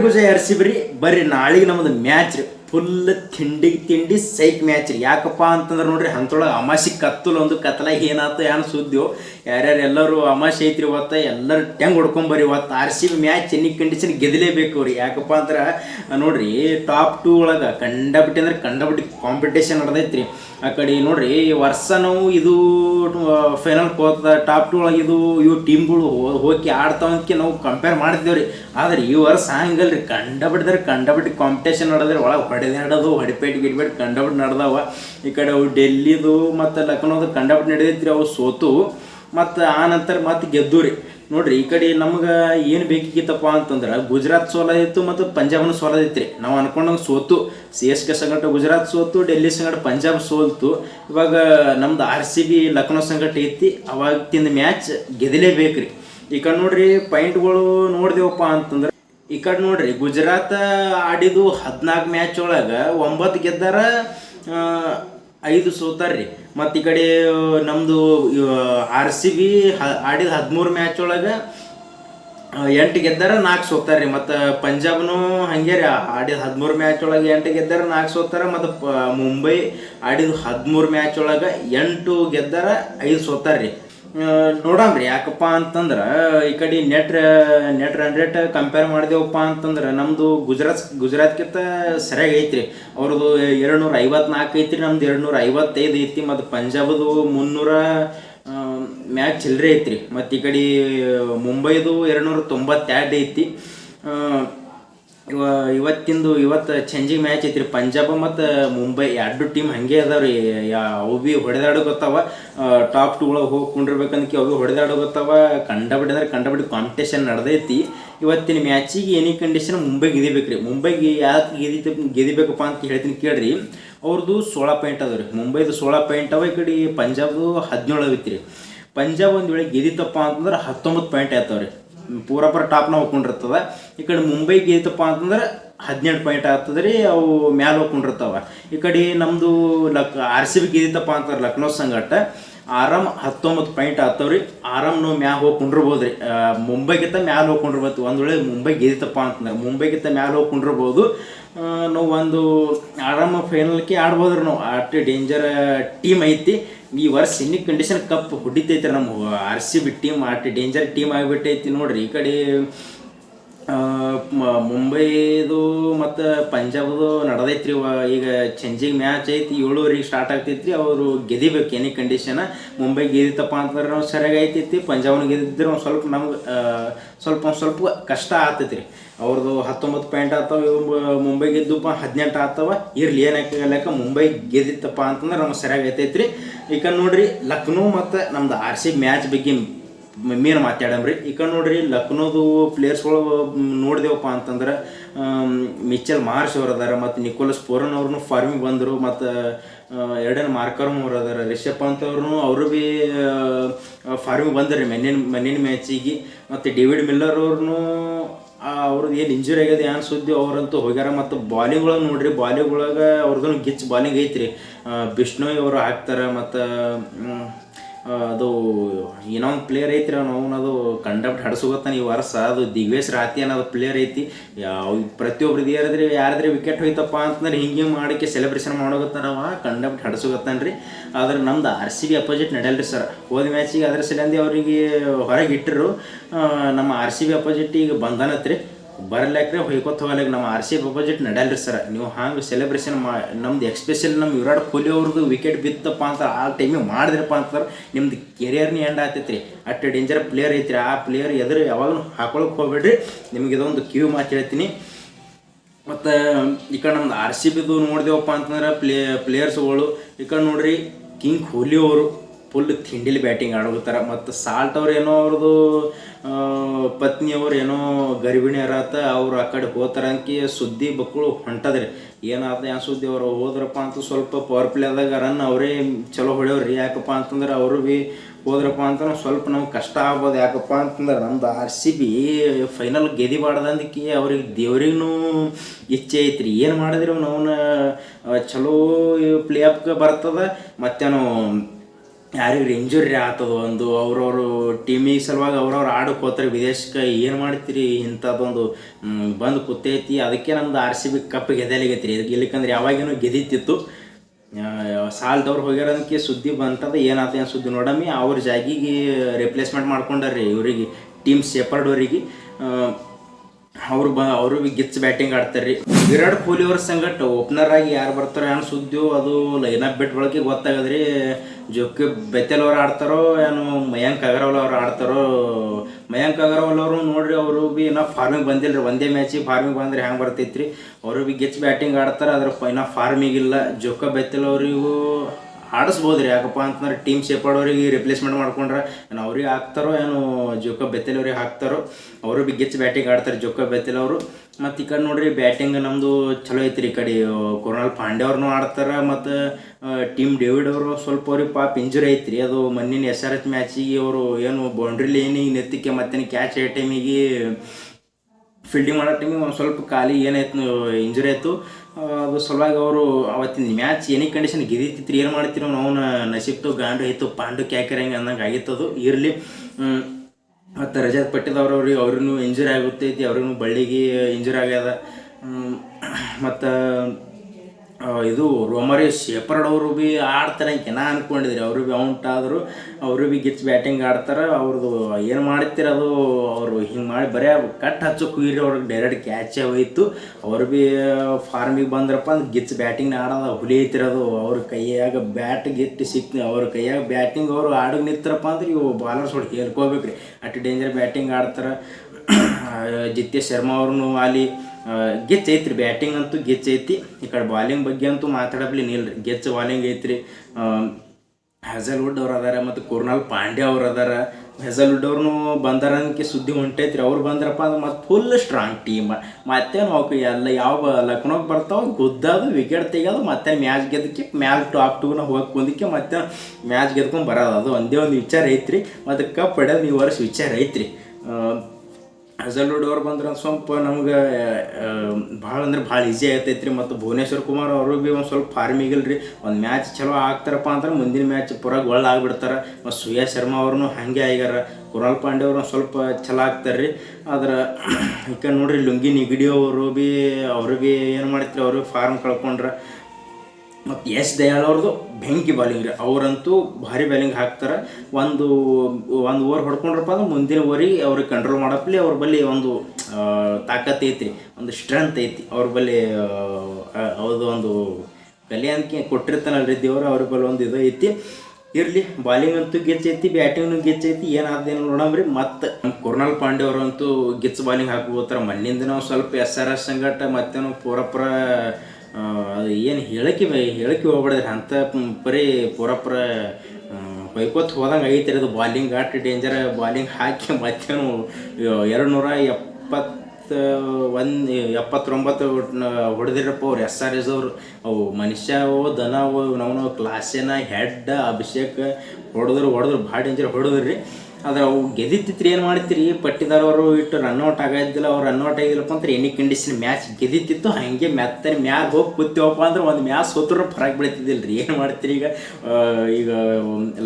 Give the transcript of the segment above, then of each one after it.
ಎಲ್ರಿಗೂ ಜೈ R C ಬರ್ರಿ ನಾಳೆಗೆ ನಮ್ಮದು ಮ್ಯಾಚ್ ರೀ. ಫುಲ್ ತಿಂಡಿಗೆ ತಿಂಡಿ ಸೈಕ್ ಮ್ಯಾಚ್ ರೀ. ಯಾಕಪ್ಪ ಅಂತಂದ್ರೆ ನೋಡ್ರಿ ಅಂತೊಳಗೆ ಅಮಾಸಿ ಕತ್ತಲು ಒಂದು ಕತ್ತಲಾಗ ಏನಾಯ್ತು ಏನು ಸುದ್ದಿಯೋ ಯಾರ್ಯಾರು ಎಲ್ಲರೂ ಅಮಾಸೆ ಐತ್ರಿ ಇವತ್ತು, ಎಲ್ಲರೂ ಟೆಂಗ್ ಹೊಡ್ಕೊಂಬರ್ರಿ ಇವತ್ತು. ಆರ್ ಸಿ ಬಿ ಮ್ಯಾಚ್ ಚೆನ್ನಿ ಕಂಡೀಷನ್ ಗೆದಲೇಬೇಕು ಅವ್ರಿ. ಯಾಕಪ್ಪ ಅಂದ್ರೆ, ನೋಡ್ರಿ ಟಾಪ್ ಟೂ ಒಳಗೆ ಕಂಡಬಿಟ್ಟಿ ಅಂದ್ರೆ ಕಂಡಬಿಟ್ಟು ಕಾಂಪಿಟೇಷನ್ ನಡೆದೈತ್ರಿ. ಆ ಕಡೆ ನೋಡ್ರಿ ವರ್ಷ ನಾವು ಇದು ಫೈನಲ್ ಹೋಗ್ತದ ಟಾಪ್ ಟೂ ಒಳಗೆ ಇದು, ಇವು ಟೀಮ್ಗಳು ಹೋಗಿ ಆಡ್ತಾವಂಕೆ ನಾವು ಕಂಪೇರ್ ಮಾಡ್ತಿದ್ದೇವ್ರಿ. ಆದ್ರೆ ಈ ವರ್ಷ ಹಂಗಲ್ರಿ ಕಂಡಬಿಟ್ಟಿದ್ರೆ ಕಂಡಬಿಟ್ಟು ಕಾಂಪಿಟೇಷನ್ ನಡೆದ್ರೆ ಒಳಗೆ ಹೊಡೆದಾಡೋದು, ಹೊಡಿಪೇಟ್ ಗಿಡ್ಬೇಟ್ ಕಂಡಬಿಟ್ಟು ನಡೆದವ. ಈ ಕಡೆ ಅವು ಡೆಲ್ಲಿದು ಮತ್ತು ಲಕ್ನೋದು ಕಂಡಬಿಟ್ಟು ನಡೆದೈತ್ರಿ. ಅವು ಸೋತು ಮತ್ತು ಆ ನಂತರ ಮತ್ತೆ ಗೆದ್ದು ರೀ ನೋಡ್ರಿ, ಈ ಕಡೆ ನಮ್ಗೆ ಏನು ಬೇಕಿತ್ತಪ್ಪ ಅಂತಂದ್ರೆ ಗುಜರಾತ್ ಸೋಲದಿತ್ತು ಮತ್ತು ಪಂಜಾಬ್ನ ಸೋಲದಿತ್ತು ರೀ ನಾವು ಅನ್ಕೊಂಡಂಗೆ ಸೋತು. ಸಿ ಎಸ್ ಕೆ ಸಂಗಟ ಗುಜರಾತ್ ಸೋತು, ಡೆಲ್ಲಿ ಸಂಗಟ ಪಂಜಾಬ್ ಸೋಲ್ತು. ಇವಾಗ ನಮ್ದು ಆರ್ ಸಿ ಬಿ ಲಕ್ನೋ ಸಂಗಟ ಐತಿ ಅವಾಗಿಂದ ಮ್ಯಾಚ್ ಗೆದಲೇಬೇಕು ರೀ ಈ ಕಡೆ ನೋಡ್ರಿ, ಪಾಯಿಂಟ್ಗಳು ನೋಡ್ದೇವಪ್ಪ ಅಂತಂದ್ರೆ ಈ ಕಡೆ ನೋಡ್ರಿ, ಗುಜರಾತ್ ಆಡಿದು ಹದಿನಾಲ್ಕು ಮ್ಯಾಚ್ ಒಳಗೆ ಒಂಬತ್ತು ಗೆದ್ದಾರ ಐದು ಸೋತಾರ್ರಿ ಮತ್ತು ಈ ಕಡೆ ನಮ್ಮದು ಆರ್ ಸಿ ಬಿ ಆಡಿದ ಹದಿಮೂರು ಮ್ಯಾಚ್ ಒಳಗೆ ಎಂಟು ಗೆದ್ದಾರ ನಾಲ್ಕು ರೀ. ಮತ್ತು ಪಂಜಾಬ್ನು ಹಂಗೆ ರೀ ಆಡಿದ ಹದಿಮೂರು ಮ್ಯಾಚ್ ಒಳಗೆ ಎಂಟು ಗೆದ್ದಾರ ನಾಲ್ಕು ಸೋತಾರ, ಮತ್ತು ಮುಂಬೈ ಆಡಿದ ಹದಿಮೂರು ಮ್ಯಾಚ್ ಒಳಗೆ ಎಂಟು ಗೆದ್ದಾರ ಐದು ಸೋತಾರ್ರಿ ನೋಡಮ್ರಿ ಯಾಕಪ್ಪ ಅಂತಂದ್ರೆ ಈ ಕಡೆ net net run rate compare ಮಾಡಿದೆವಪ್ಪ ಅಂತಂದ್ರೆ ನಮ್ಮದು ಗುಜರಾತ್, ಗುಜರಾತ್ಕಿಂತ ಸರಿಯಾಗಿ ಐತ್ರಿ. ಅವ್ರದ್ದು ಎರಡು ನೂರ ಐವತ್ನಾಲ್ಕು ಐತ್ರಿ, ನಮ್ದು ಎರಡು ನೂರ ಐವತ್ತೈದು ಐತಿ ಮತ್ತು ಪಂಜಾಬ್ದು ಮುನ್ನೂರ ಮ್ಯಾಚ್ ಚಿಲ್ಲರೆ ಐತ್ರಿ. ಮತ್ತು ಈ ಕಡೆ ಮುಂಬೈದು ಎರಡು ನೂರ ತೊಂಬತ್ತೆರಡು ಐತಿ ಇವ ಇವತ್ತಿಂದು ಇವತ್ತು ಚೇಂಜಿಂಗ್ ಮ್ಯಾಚ್ ಐತ್ರಿ. ಪಂಜಾಬ್ ಮತ್ತು ಮುಂಬೈ ಎರಡು ಟೀಮ್ ಹಂಗೆ ಅದಾವ್ರಿ. ಯಾ, ಅವು ಭೀ ಹೊಡೆದಾಡೋ ಗೊತ್ತಾವ. ಟಾಪ್ ಟು ಒಳಗೆ ಹೋಗಿ ಕುಂಡಿರ್ಬೇಕಂದಕ್ಕೆ ಅವು ಹೊಡೆದಾಡೋ ಗೊತ್ತಾವ. ಕಂಡಬಿಡಿ ಅಂದ್ರೆ ಕಂಡಬಿಡಿ ಕಾಂಪಿಟೇಷನ್ ನಡೆದೈತಿ. ಇವತ್ತಿನ ಮ್ಯಾಚಿಗೆ ಎನಿ ಕಂಡೀಷನ್ ಮುಂಬೈ ಗೆದಿಬೇಕು ರೀ ಮುಂಬೈಗೆ ಯಾಕೆ ಗೆದಿತ ಗೆದಿಬೇಕಪ್ಪ ಅಂತ ಹೇಳ್ತೀನಿ ಕೇಳ್ರಿ. ಅವ್ರದ್ದು ಸೋಳ ಪಾಯಿಂಟ್ ಅದ ರೀ ಮುಂಬೈದು ಸೋಳ ಪಾಯಿಂಟ್ ಅವ, ಈ ಕಡೆ ಪಂಜಾಬ್ದು ಹದಿನೇಳು ಐತಿ ರೀ ಪಂಜಾಬ್ ಒಂದು ವೇಳೆ ಗೆದಿತಪ್ಪ ಅಂತಂದ್ರೆ ಹತ್ತೊಂಬತ್ತು ಪಾಯಿಂಟ್ ಆಯ್ತಾವ ರೀ ಪೂರಪರ ಟಾಪ್ನ ಹೋಗ್ಕೊಂಡಿರ್ತದ ಈ ಕಡೆ ಮುಂಬೈ ಗೆದ್ದಪ್ಪ ಅಂತಂದ್ರೆ ಹದಿನೆಂಟು ಪಾಯಿಂಟ್ ಆಗ್ತದೆ ರೀ, ಅವು ಮ್ಯಾಲೆ ಹೋಗ್ಕೊಂಡಿರ್ತಾವೆ ಈ ಕಡೆ ನಮ್ಮದು ಲಕ್, ಆರ್ ಸಿ ಬಿ ಗೆದ್ದಿತ್ತಪ್ಪ ಅಂತಾರೆ ಲಕ್ನೋ ಸಂಘಟ ಆರಾಮ್ ಹತ್ತೊಂಬತ್ತು ಪಾಯಿಂಟ್ ಆಗ್ತಾವ್ರಿ ಆರಾಮ್ ನಾವು ಮ್ಯಾಲೆ ಹೋಗಿ ರೀ. ಮುಂಬೈಗಿಂತ ಮ್ಯಾಲೆ ಹೋಗಿ ಒಂದು ವೇಳೆ ಮುಂಬೈ ಗೆದ್ದಿತ್ತಪ್ಪ ಅಂತಂದ್ರೆ ಮುಂಬೈಗಿಂತ ಮ್ಯಾಲೆ ಹೋಗಿ ನಾವು ಒಂದು ಆರಾಮ ಫೈನಲ್ಗೆ ಆಡ್ಬೋದು ನಾವು. ಅಷ್ಟು ಡೇಂಜರ್ ಟೀಮ್ ಐತಿ. ಈ ವರ್ಷ ಇನ್ನಿ ಕಂಡೀಷನ್ ಕಪ್ ಹೊಡಿತೈತೆ ನಮ್ಮ ಆರ್ ಸಿ ಬಿ ಟೀಮ್ ಆಟ ಡೇಂಜರ್ ಟೀಮ್ ಆಗಿಬಿಟ್ಟೈತಿ ನೋಡ್ರಿ. ಈ ಕಡೆ ಮುಂಬೈದು ಮತ್ತು ಪಂಜಾಬ್ದು ನಡೆದೈತ್ರಿ ಈಗ ಚೇಂಜಿಂಗ್ ಮ್ಯಾಚ್ ಐತಿ ಏಳುವರೆಗೆ ಸ್ಟಾರ್ಟ್ ಆಗ್ತೈತ್ರಿ. ಅವರು ಗೆದಿಬೇಕು ಎನಿ ಕಂಡೀಷನ್ ಮುಂಬೈ ಗೆದಿತಪ್ಪ ಅಂತಂದ್ರೆ ನಾವು ಸರಿಯಾಗಿ ಐತೈತಿ. ಪಂಜಾಬ್ನ ಗೆದ್ದಿದ್ರೆ ಒಂದು ಸ್ವಲ್ಪ ನಮ್ಗೆ ಸ್ವಲ್ಪ ಒಂದು ಸ್ವಲ್ಪ ಕಷ್ಟ ಆಗ್ತೈತ್ರಿ. ಅವ್ರದ್ದು ಹತ್ತೊಂಬತ್ತು ಪಾಯಿಂಟ್ ಆಗ್ತಾವ ಇವು ಮುಂಬೈ ಗೆದ್ದಪ್ಪ ಹದಿನೆಂಟು ಆಗ್ತಾವ ಇರ್ಲಿ ಏನಕ್ಕೆ ಮುಂಬೈ ಗೆದ್ದಿತ್ತಪ್ಪ ಅಂತಂದ್ರೆ ನಮ್ಗೆ ಸರಿಯಾಗಿ ಐತೈತ್ರಿ ಈಗ ನೋಡ್ರಿ, ಲಕ್ನೋ ಮತ್ತು ನಮ್ದು ಆರ್ ಸಿ ಮ್ಯಾಚ್ ಬಗ್ಗೆ ಮೇನ್ ಮಾತಾಡಮ್ರಿ. ಈಗ ನೋಡ್ರಿ, ಲಕ್ನೋದು ಪ್ಲೇಯರ್ಸ್ಗಳು ನೋಡಿದೆವಪ್ಪ ಅಂತಂದ್ರೆ ಮಿಚಲ್ ಮಾರ್ಷ್ ಅವ್ರು ಅದಾರ, ಮತ್ತು ನಿಕೋಲಸ್ ಪೋರನ್ ಅವ್ರನ್ನು ಫಾರ್ಮಿಗೆ ಬಂದರು, ಮತ್ತು ಎರಡನೇ ಮಾರ್ಕರ್ಮ್ ಅವ್ರು ಅದಾರ, ರಿಷಬ್ ಪಂತ್ ಅವ್ರು ಅವರು ಭೀ ಫಾರ್ಮಿಗೆ ಬಂದ್ರಿ ಮೆನ್ನಿನ ಮೆನ್ನಿನ ಮ್ಯಾಚಿಗೆ. ಮತ್ತು ಡೇವಿಡ್ ಮಿಲ್ಲರ್ ಅವ್ರನ್ನು ಅವ್ರದ್ದು ಏನು ಇಂಜುರಿ ಆಗ್ಯದ, ಏನು ಸುದ್ದಿ ಅವರಂತೂ ಹೋಗ್ಯಾರ. ಮತ್ತು ಬಾಲಿಂಗ್ ಒಳಗೆ ನೋಡ್ರಿ ಬಾಲಿಂಗ್ ಒಳಗೆ ಅವ್ರದ್ದು ಗಿಚ್ ಬಾಲಿಂಗ್ ಐತ್ರಿ. ಬಿಷ್ಣೋಯ್ ಅವರು ಹಾಕ್ತಾರೆ, ಮತ್ತು ಅದು ಏನೋ ಒಂದು ಪ್ಲೇಯರ್ ಐತ್ರಿ ಅವ್ನು ಅವನದು ಕಂಡಕ್ಟ್ ಹಡ್ಸೋಗತ್ತಾನೆ ಈ ವರ್ಷ, ಅದು ದಿಗ್ವೇಶ್ ರಾತಿ ಅನ್ನೋದು ಪ್ಲೇಯರ್ ಐತಿ. ಯಾವ ಪ್ರತಿಯೊಬ್ರದ್ದು ಯಾರಿದ್ರೆ ಯಾರಿದ್ರೆ ವಿಕೆಟ್ ಹೋಯ್ತಪ್ಪ ಅಂತಂದ್ರೆ ಹಿಂಗೆ ಮಾಡೋಕ್ಕೆ ಸೆಲೆಬ್ರೇಷನ್ ಮಾಡೋಗತ್ತಾನವ ಕಂಡಕ್ಟ್ ಹಡ್ಸೋಗತ್ತಾನೆ ರೀ ಆದ್ರೆ ನಮ್ದು ಆರ್ ಸಿ ಬಿ ಅಪೋಸಿಟ್ ನಡೆಯಲ್ರಿ ಸರ್ ಹೋದ ಮ್ಯಾಚಿಗೆ ಅದ್ರ ಸಲಂದಿ ಅವರಿಗೆ ಹೊರಗೆ ಇಟ್ಟರು ನಮ್ಮ ಆರ್ ಸಿ ಬಿ ಅಪೋಸಿಟ್ ಈಗ ಬಂಧನತ್ರಿ. ಬರ್ಲಾಕ್ರೆ ಹೊಯ್ಕೊತ ಹೋಗಲಾಗ ನಮ್ಮ ಆರ್ ಸಿ ಅಪೋಸಿಟ್ ನಡೆಯಲ್ರಿ ಸರ್ ನೀವು ಹಾಂಗೆ ಸೆಲೆಬ್ರೇಷನ್ ಮಾ, ನಮ್ದು ಎಕ್ಸ್ಪೆಷಲ್ ನಮ್ಮ ವಿರಾಟ್ ಕೊಹ್ಲಿ ಅವ್ರದ್ದು ವಿಕೆಟ್ ಬಿತ್ತಪ್ಪ ಅಂತ ಆ ಟೈಮಿಗೆ ಮಾಡಿದ್ರಪ್ಪ ಅಂತಂದ್ರೆ ನಿಮ್ದು ಕೆರಿಯರ್ನೇ ಎಂಡ್ ಆಗ್ತೈತ್ರಿ ಅಟ್ ಡೇಂಜರ್ ಪ್ಲೇಯರ್ ಐತ್ರಿ. ಆ ಪ್ಲೇಯರ್ ಎದುರು ಯಾವಾಗಲೂ ಹಾಕೊಳಕ್ಕೆ ಹೋಗ್ಬೇಡ್ರಿ. ನಿಮ್ಗೆ ಇದೊಂದು ಕ್ಯೂ ಮಾತು ಹೇಳ್ತೀನಿ. ಮತ್ತು ಈ ಕಡೆ ನಮ್ದು ಆರ್ ಸಿ ಬಿದು ನೋಡಿದೆವಪ್ಪ ಅಂತಂದ್ರೆ ಪ್ಲೇ ಪ್ಲೇಯರ್ಸ್ಗಳು ಈ ಕಡೆ ನೋಡ್ರಿ ಕಿಂಗ್ ಕೊಹ್ಲಿ ಅವರು. ಫುಲ್ ತಿಂಡಿಲಿ ಬ್ಯಾಟಿಂಗ್ ಆಡೋಗುತ್ತಾರ ಮತ್ತು ಸಾಲ್ಟ್ ಅವ್ರು ಏನೋ ಅವ್ರದ್ದು ಪತ್ನಿಯವ್ರು ಏನೋ ಗರ್ಭಿಣಿ ಅರಾತ ಅವ್ರು ಆ ಕಡೆ ಹೋತಾರ ಅಂಕಿ, ಸುದ್ದಿ ಬಕ್ಕಳು ಹೊಂಟದ್ರಿ. ಏನಾದ ಯಾವ ಸುದ್ದಿ ಅವ್ರು ಹೋದ್ರಪ್ಪ ಅಂತ ಸ್ವಲ್ಪ ಪವರ್ ಪ್ಲೇದಾಗ ರನ್ ಅವರೇ ಚಲೋ ಹೊಡೆಯವ್ರಿ ಯಾಕಪ್ಪ ಅಂತಂದ್ರೆ ಅವರು ಭೀ ಹೋದ್ರಪ್ಪ ಅಂತ ಸ್ವಲ್ಪ ನಮ್ಗೆ ಕಷ್ಟ ಆಗ್ಬೋದು. ಯಾಕಪ್ಪ ಅಂತಂದ್ರೆ ನಮ್ದು ಆರ್ ಸಿ ಬಿ ಫೈನಲ್ ಗೆದಿಬಾರ್ದಂದಕ್ಕೆ ಅವ್ರಿಗೆ ದೇವ್ರಿಗೂ ಇಚ್ಛೆ ಐತ್ರಿ. ಏನು ಮಾಡಿದ್ರಿ ಅವನ? ಚಲೋ ಪ್ಲೇ ಅಪ್ಗೆ ಬರ್ತದೆ. ಮತ್ತೇನು ಯಾರಿಗೆ ಇಂಜುರಿ ಆಗ್ತದ ಒಂದು ಅವ್ರವ್ರು ಟೀಮಿಗೆ ಸಲುವಾಗಿ ಅವ್ರವ್ರು ಆಡಕ್ಕೆ ಹೋಗ್ತಾರೆ, ವಿದೇಶಕ್ಕೆ ಏನು ಮಾಡ್ತೀರಿ ಇಂಥದ್ದೊಂದು ಬಂದು ಕುತ್ತೈತಿ ಅದಕ್ಕೆ ನಮ್ದು ಆರ್ ಸಿ ಬಿ ಕಪ್ ಗೆದಲಿಗೈತಿ ರೀ ಇಲ್ಲಿಕಂದ್ರೆ ಯಾವಾಗೇನೋ ಗೆದಿತ್ತಿತ್ತು ಸಾಲದವ್ರು ಹೋಗ್ಯಾರದಕ್ಕೆ ಸುದ್ದಿ ಬಂತದ, ಏನಾತ ಏನು ಸುದ್ದಿ ನೋಡಮ್ಮಿ, ಅವ್ರ ಜಾಗಿಗೆ ರಿಪ್ಲೇಸ್ಮೆಂಟ್ ಮಾಡ್ಕೊಂಡಾರ್ರಿ ಇವ್ರಿಗೆ ಟೀಮ್ ಶೆಪರ್ಡ್ ಅವ್ರು ಬ, ಅವರು ಗಿಚ್ಚ ಬ್ಯಾಟಿಂಗ್ ಆಡ್ತಾರೆ ರೀ ವಿರಾಟ್ ಕೊಹ್ಲಿ ಅವ್ರ ಸಂಗಟ ಓಪನರ್ ಆಗಿ ಯಾರು ಬರ್ತಾರೆ ಏನು ಸುದ್ದಿ ಅದು ಲೈನಪ್ ಬಿಟ್ಟು ಬಳಕೆ ಗೊತ್ತಾಗದ್ರಿ. ಜೋಕೆ ಬೆತ್ತಲ್ ಅವ್ರು ಆಡ್ತಾರೋ ಏನು ಮಯಾಂಕ್ ಅಗರ್ವಾಲ್ ಅವ್ರು ಆಡ್ತಾರೋ, ಮಯಾಂಕ್ ಅಗರ್ವಾಲ್ ಅವರು ನೋಡ್ರಿ ಅವರು ಬಿ ಇನ್ನೂ ಫಾರ್ಮಿಗೆ ಬಂದಿಲ್ಲ ರೀ ಒಂದೇ ಮ್ಯಾಚಿಗೆ ಫಾರ್ಮಿಗೆ ಬಂದ್ರೆ ಹೆಂಗೆ ಬರ್ತೈತ್ರಿ? ಅವರು ಬಿ ಗಿಚ್ ಬ್ಯಾಟಿಂಗ್ ಆಡ್ತಾರೆ ಅದ್ರ ಇನ್ನೂ ಫಾರ್ಮಿಗಿಲ್ಲ ಜೋಕ ಬೆತ್ತಲ್ ಅವರಿಗೂ ಆಡಿಸ್ಬೋದು ರೀ ಯಾಕಪ್ಪ ಅಂತಂದ್ರೆ ಟೀಮ್ ಸೇಪಾಡೋರಿಗೆ ರಿಪ್ಲೇಸ್ಮೆಂಟ್ ಮಾಡ್ಕೊಂಡ್ರೆ ಏನು ಅವ್ರಿಗೆ ಹಾಕ್ತಾರೋ ಏನು ಜೋಕ ಬೆತೆಲ್ ಅವ್ರಿಗೆ ಹಾಕ್ತಾರೋ, ಅವರು ಬಿ ಗೆಚ್ಚು ಬ್ಯಾಟಿಂಗ್ ಆಡ್ತಾರೆ ಜೋಕ ಬೆತೆಲ್ ಅವರು ಮತ್ತು ಈ ಕಡೆ ನೋಡ್ರಿ ಬ್ಯಾಟಿಂಗ್ ನಮ್ಮದು ಚಲೋ ಐತ್ರಿ ಈ ಕಡೆ ಕೊರೋನಾಲ್ ಪಾಂಡೆ ಅವ್ರನ್ನೂ ಆಡ್ತಾರೆ, ಮತ್ತು ಟೀಮ್ ಡೇವಿಡ್ ಅವರು ಸ್ವಲ್ಪ ಅವ್ರಿಗೆ ಪಾಪ ಇಂಜುರಿ ಐತ್ರಿ. ಅದು ಮೊನ್ನಿನ ಎಸ್ ಆರ್ ಎಚ್ ಮ್ಯಾಚಿಗೆ ಅವರು ಏನು ಬೌಂಡ್ರಿ ಈಗ ನೆತ್ತಿಕ್ಕೆ ಮತ್ತೆ ಕ್ಯಾಚ್ ಏ ಟೈಮಿಗೆ ಫೀಲ್ಡಿಂಗ್ ಮಾಡೋ ಟೈಮಿಗೆ ಒಂದು ಸ್ವಲ್ಪ ಖಾಲಿ ಏನಾಯ್ತು ಇಂಜುರಿ ಆಯಿತು. ಅದು ಸಲುವಾಗಿ ಅವರು ಅವತ್ತಿನ ಮ್ಯಾಚ್ ಏನೇ ಕಂಡೀಷನ್ ಗೆದಿತ್ತಿತ್ತು ಏನು ಮಾಡ್ತೀರೋ ಅವನ ನಸಿಪ್ತು ಗಾಂಡು ಆಯಿತು ಪಾಂಡು, ಕ್ಯಾಕರ್ ಹೆಂಗೆ ಅಂದಂಗೆ ಅದು. ಇರಲಿ. ಮತ್ತು ರಜಾತ್ ಪಟ್ಟಿದವ್ರು ಅವ್ರಿಗೆ ಅವ್ರಿಗೂ ಇಂಜುರಿ ಆಗುತ್ತೈತಿ ಅವ್ರಿಗೂ ಬಳ್ಳಿಗೆ ಇಂಜುರಿ ಆಗ್ಯದ. ಮತ್ತು ಇದು ರೋಮರಿ ಶೇಪರ್ಡ್ ಅವರು ಭೀ ಆಡ್ತಾರೆ ಅಂತ ನಾ ಅನ್ಕೊಂಡಿದ್ರಿ ಅವರು ಭೀ ಔಟ್ ಆದರು, ಅವರು ಭೀ ಗಿಚ್ ಬ್ಯಾಟಿಂಗ್ ಆಡ್ತಾರೆ. ಅವ್ರದ್ದು ಏನು ಮಾಡ್ತೀರ ಅದು ಅವರು ಹಿಂಗೆ ಮಾಡಿ ಬರೀ ಕಟ್ ಹಚ್ಚು ಕುಯ್ರಿ ಅವ್ರಿಗೆ ಡೈರೆಕ್ಟ್ ಕ್ಯಾಚೇ ಹೋಯ್ತು. ಅವ್ರು ಭೀ ಫಾರ್ಮಿಗೆ ಬಂದ್ರಪ್ಪ ಅಂದ್ರೆ ಗಿಚ್ ಬ್ಯಾಟಿಂಗ್ ಆಡೋದು ಹುಲಿ ಐತಿರೋದು ಅವ್ರ ಕೈಯಾಗ ಬ್ಯಾಟ್ ಗಿಟ್ಟು ಸಿಕ್ ಅವ್ರ ಕೈಯಾಗ ಬ್ಯಾಟಿಂಗ್ ಅವರು ಆಡೋಕೆ ನಿಂತ್ರಪ್ಪ ಅಂದ್ರೆ ಇವು ಬಾಲರ್ಸ್ ಹೊಡೆ ಹೇಳ್ಕೋಬೇಕು ರೀ ಅಟ್ ಡೇಂಜರ್ ಬ್ಯಾಟಿಂಗ್ ಆಡ್ತಾರೆ ಜಿತ್ಯ ಶರ್ಮಾ ಅವ್ರೂ ಅಲ್ಲಿ ಗೆಚ್ ಐತ್ರಿ ಬ್ಯಾಟಿಂಗ್ ಅಂತೂ ಗೆಚ್ ಐತಿ ಈ ಕಡೆ ಬಾಲಿಂಗ್ ಬಗ್ಗೆ ಅಂತೂ ಮಾತಾಡಪ್ಲಿ ನಿಲ್ರಿ ಗೆಚ್ ಬಾಲಿಂಗ್ ಐತ್ರಿ. ಹೆಸಲ್ವುಡ್ ಅವ್ರು ಅದಾರ ಮತ್ತು ಕುರ್ನಾಲ್ ಪಾಂಡ್ಯ ಅವ್ರು ಅದಾರ. ಹೆಸಲ್ವುಡ್ ಅವ್ರನ್ನು ಬಂದಾರ ಅನ್ನಕ್ಕೆ ಸುದ್ದಿ ಹೊಂಟೈತ್ರಿ. ಅವ್ರು ಬಂದ್ರಪ್ಪ ಅಂದ್ರೆ ಮತ್ತೆ ಫುಲ್ ಸ್ಟ್ರಾಂಗ್ ಟೀಮ್ ಮತ್ತೆ ನಾವು ಎಲ್ಲ ಯಾವ ಲಕ್ನೋಗೆ ಬರ್ತಾವ, ಗುದ್ದಾದ ವಿಕೆಟ್ ತೆಗೆಯೋದು ಮತ್ತೆ ಮ್ಯಾಚ್ ಗೆದ್ದಕ್ಕೆ ಮ್ಯಾಚ್ ಟಾಪ್ ಟೂನ ಹೋಗಿ ಕುಂದಕ್ಕೆ ಮತ್ತೆ ಮ್ಯಾಚ್ ಗೆದ್ಕೊಂಡು ಬರೋದು. ಅದು ಒಂದೇ ಒಂದು ವಿಚಾರ ಐತ್ರಿ. ಮತ್ತು ಕಪ್ ಪಡೆಯೋದು ಈ ವರ್ಷ ವಿಚಾರ ಐತ್ರಿ. ರೋಡ್ ಅವ್ರು ಬಂದ್ರೆ ಸ್ವಲ್ಪ ನಮ್ಗೆ ಭಾಳ ಅಂದ್ರೆ ಭಾಳ ಈಸಿ ಆಗತೈತೆ ರೀ ಮತ್ತು ಭುವನೇಶ್ವರ್ ಕುಮಾರ್ ಅವರು ಭೀ ಒಂದು ಸ್ವಲ್ಪ ಫಾರ್ಮಿಗಿಲ್ಲ ರೀ ಒಂದು ಮ್ಯಾಚ್ ಚಲೋ ಆಗ್ತಾರಪ್ಪ ಅಂದ್ರೆ ಮುಂದಿನ ಮ್ಯಾಚ್ ಪೂರ ಗೊಳ್ಳ ಆಗಿಬಿಡ್ತಾರೆ. ಮತ್ತು ಸೂರ್ಯ ಶರ್ಮಾ ಅವ್ರೂ ಹಾಗೆ ಆಗ್ಯಾರ. ಕುರಾಲ್ ಪಾಂಡೆ ಅವರು ಸ್ವಲ್ಪ ಚಲೋ ಆಗ್ತಾರೆ ರೀ ಆದ್ರೆ ಈಗ ನೋಡ್ರಿ ಲುಂಗಿ ನಿಗಡಿ ಅವರು ಭೀ ಅವರು ಭೀ ಏನು ಮಾಡ್ತಾರೆ ಅವರು ಫಾರ್ಮ್ ಕಳ್ಕೊಂಡ್ರೆ. ಮತ್ತು ಯಶ್ ದಯಾಳ್ ಅವ್ರದ್ದು ಬೆಂಕಿ ಬಾಲಿಂಗ್ ರೀ. ಅವರಂತೂ ಭಾರಿ ಬ್ಯಾಲಿಂಗ್ ಹಾಕ್ತಾರೆ. ಒಂದು ಒಂದು ಓವರ್ ಹೊಡ್ಕೊಂಡ್ರಪ್ಪ ಅಂದ್ರೆ ಮುಂದಿನ ಓವರಿಗೆ ಅವ್ರಿಗೆ ಕಂಟ್ರೋಲ್ ಮಾಡಪ್ಲಿ, ಅವ್ರ ಬಳಿ ಒಂದು ತಾಕತ್ ಐತಿ ಒಂದು ಸ್ಟ್ರೆಂತ್ ಐತಿ. ಅವ್ರ ಬಳಿ ಅವ್ರದ್ದು ಒಂದು ಕಲೆ ಅಂತ ಕೊಟ್ಟಿರ್ತಾನಲ್ರಿ ದೇವ್ರು, ಅವ್ರ ಬಳಿ ಒಂದು ಇದು ಐತಿ. ಇರಲಿ, ಬಾಲಿಂಗ್ ಅಂತೂ ಗೆಚ್ಚೈತಿ ಬ್ಯಾಟಿಂಗ್ನು ಗೆಚ್ಚೈತಿ ಏನಾದೇನು ನೋಡಮ್ರಿ ಮತ್ತು ಕುರ್ನಾಲ್ ಪಾಂಡೆ ಅವರಂತೂ ಗಿಚ್ಚ ಬಾಲಿಂಗ್ ಹಾಕೋತಾರೆ ಮಣ್ಣಿಂದ ನಾವು ಸ್ವಲ್ಪ ಎಸ್ ಆರ್ ಎಸ್ ಸಂಗಟ, ಮತ್ತೇನು ಪೂರಪುರ ಅದು ಏನು ಹೇಳಕ್ಕೆ ಹೇಳಕ್ಕೆ ಹೋಗ್ಬಾರ್ದ್ರಿ ಅಂಥ ಪರಿ ಪೂರಪುರ ಬೈಕೋತ್ ಹೋದಂಗೆ ಐತಿ ಅದು ಬಾಲಿಂಗ್ ಆಟ ಡೇಂಜರ್ ಬಾಲಿಂಗ್ ಹಾಕಿ ಮತ್ತೆ ಎರಡು ನೂರ ಎಪ್ಪತ್ತು ಒಂದು, ಎಪ್ಪತ್ತೊಂಬತ್ತು ಹೊಡೆದಿರಪ್ಪ ಅವ್ರು ಎಸ್ ಆರ್ ಎಸ್ ಅವರು. ಅವು ಮನುಷ್ಯ ದನ ನಾವು ಕ್ಲಾಸೇನ ಹೆಡ್ ಅಭಿಷೇಕ್, ಹೊಡೆದ್ರು ಹೊಡೆದ್ರು, ಭಾಳ ಡೇಂಜರ್ ಹೊಡೆದ್ರಿ ಆದ್ರೆ ಅವು ಗೆದ್ದಿತ್ತಿತ್ರಿ ಏನು ಮಾಡ್ತಿರಿ ಪಟ್ಟಿದಾರವರು ಇಟ್ಟು ರನ್ಔಟ್ ಆಗಿದ್ದಿಲ್ಲ ಅವ್ರು ರನ್ಔಟ್ ಆಗಿಲ್ಲಪ್ಪ ಅಂದ್ರೆ ಎನಿ ಕಂಡೀಷನ್ ಮ್ಯಾಚ್ ಗೆದಿತ್ತಿತ್ತು ಹಾಗೆ ಮೆತ್ತನೆ ಮ್ಯಾಗ ಹೋಗಿ ಕೂತೀವಪ್ಪ ಅಂದ್ರೆ ಒಂದು ಮ್ಯಾಚ್ ಸೋತ್ರ ಫರಾಗ್ ಬೀಳ್ತಿದ್ದಿಲ್ಲ ರೀ ಏನು ಮಾಡ್ತೀರಿ ಈಗ? ಈಗ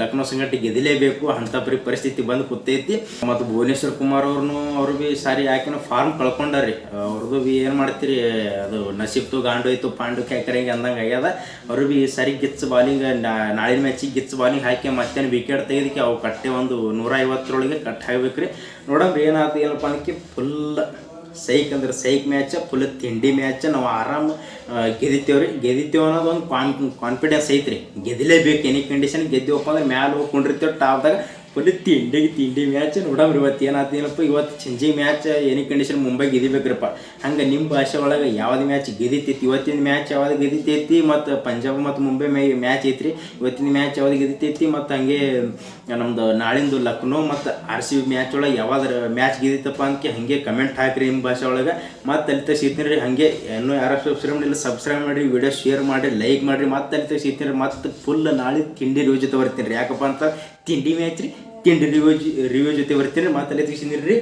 ಲಕ್ನೋ ಸಂಗಟ ಗೆದಿಲೇಬೇಕು ಅಂಥ ಪರಿ ಪರಿಸ್ಥಿತಿ ಬಂದು ಕೂತೈತಿ. ಮತ್ತು ಭುವನೇಶ್ವರ್ ಕುಮಾರ್ ಅವ್ರನ್ನು, ಅವ್ರು ಭೀ ಸಾರಿ ಯಾಕೆನೋ ಫಾರ್ಮ್ ಕಳ್ಕೊಂಡಾರಿ ಅವ್ರದ್ದು ಭೀ ಏನು ಮಾಡ್ತೀರಿ? ಅದು ನಸೀಬ್ತು ಗಾಂಡು ಹೋಯ್ತು, ಪಾಂಡು ಕ್ಯಾಕರಿಗೆ ಅಂದಂಗೆ ಆಗ್ಯದ. ಅವರು ಭೀ ಸರಿ ಗಿಚ್ ಬಾಲಿಂಗ್ ನಾಳಿನ ಮ್ಯಾಚಿಗೆ ಗಿಚ್ ಬಾಲಿಂಗ್ ಹಾಕಿ ಮತ್ತೇನು ವಿಕೆಟ್ ತೆಗೆದಕ್ಕೆ ಅವು ಕಟ್ಟೆ ಒಂದು ನೂರ ಐವತ್ತರೊಳಗೆ ಕಟ್ ಹಾಕ್ಬೇಕ್ರಿ ನೋಡಮ್ರಿ ಏನಾಯ್ತು ಏನಪ್ಪ ಅದಕ್ಕೆ ಫುಲ್ ಸೈಕ್ ಅಂದ್ರೆ ಸೈಕ್ ಮ್ಯಾಚ್ ಫುಲ್ ತಿಂಡಿ ಮ್ಯಾಚ್ ನಾವು ಆರಾಮ್ ಗೆದಿತೇವ್ರಿ ಗೆದಿತೇವೆ ಅನ್ನೋದು ಒಂದು ಕಾನ್ ಕಾನ್ಫಿಡೆನ್ಸ್ ಐತ್ರಿ. ಗೆದಿಲೇಬೇಕು ಎನಿ ಕಂಡೀಷನ್ ಗೆದ್ದೀವಪ್ಪ ಅಂದ್ರೆ ಮ್ಯಾಲೆ ಹೋಗಿ ಕುಂಡಿರ್ತೇವೆ ಟಾಪ್ದಾಗ ಫುಲ್ ತಿಂಡಿಗೆ ತಿಂಡಿ ಮ್ಯಾಚ್, ನೋಡಮ್ರಿ ಇವತ್ತು ಏನಾಯ್ತು ಏನಪ್ಪ, ಇವತ್ತು ಚಂಜಿ ಮ್ಯಾಚ್ ಎನಿ ಕಂಡೀಷನ್ ಮುಂಬೈ ಗೆದಿಬೇಕ್ರಪ್ಪ. ಹಂಗೆ ನಿಮ್ಮ ಭಾಷೆ ಒಳಗೆ ಯಾವ್ದು ಮ್ಯಾಚ್ ಗೆದಿತೈತಿ? ಇವತ್ತಿನ ಮ್ಯಾಚ್ ಯಾವ್ದು ಗೆದಿತೈತಿ? ಮತ್ತು ಪಂಜಾಬ್ ಮತ್ತು ಮುಂಬೈ ಮೇ ಮ್ಯಾಚ್ ಐತ್ರಿ. ಇವತ್ತಿನ ಮ್ಯಾಚ್ ಯಾವ್ದು ಗೆದಿತೈತಿ? ಮತ್ತು ಹಂಗೆ ನಮ್ಮದು ನಾಳಿಂದು ಲಕ್ನೋ ಮತ್ತು ಆರ್ ಸಿ ಬಿ ಮ್ಯಾಚ್ ಒಳಗೆ ಯಾವ್ದಾರ ಮ್ಯಾಚ್ ಗೆದಿತ್ತಪ್ಪ ಅಂತ ಹಾಗೆ ಕಮೆಂಟ್ ಹಾಕ್ರಿ ನಿಮ್ಮ ಭಾಷೆ ಒಳಗೆ. ಮತ್ತು ಅಲ್ಲಿ ರೀ ಹಾಗೆ ಇನ್ನೂ ಯಾರು ಸಬ್ಸ್ಕ್ರೈಬ್ ಮಾಡಿಲ್ಲ ಸಬ್ಸ್ಕ್ರೈಬ್ ಮಾಡಿ ವಿಡಿಯೋ ಶೇರ್ ಮಾಡಿ ಲೈಕ್ ಮಾಡಿರಿ, ಮತ್ತೆ ಅಲ್ಲಿ ಸಿಗ್ತೀನಿ ಮತ್ತು ಫುಲ್ ನಾಳೆ ತಿಂಡಿ ಜೊತೆ ಬರ್ತೀನಿ ರೀ. ಯಾಕಪ್ಪ ಅಂತ ತಿಂಡಿ ಮ್ಯಾಚ್ ರೀ ತಿಂಡಿ ರಿವ್ಯೂ ರಿವ್ಯೂ ಜೊತೆ ಬರ್ತೀನಿ. ಮಾತಲ್ಲೇ ಅಲ್ಲಿ ತೆಗಿಸಿದ್ರಿ ರೀ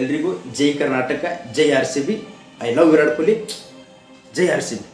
ಎಲ್ರಿಗೂ ಜೈ ಕರ್ನಾಟಕ, ಜೈ R C B. I love Virat Kohli. Jai R C B.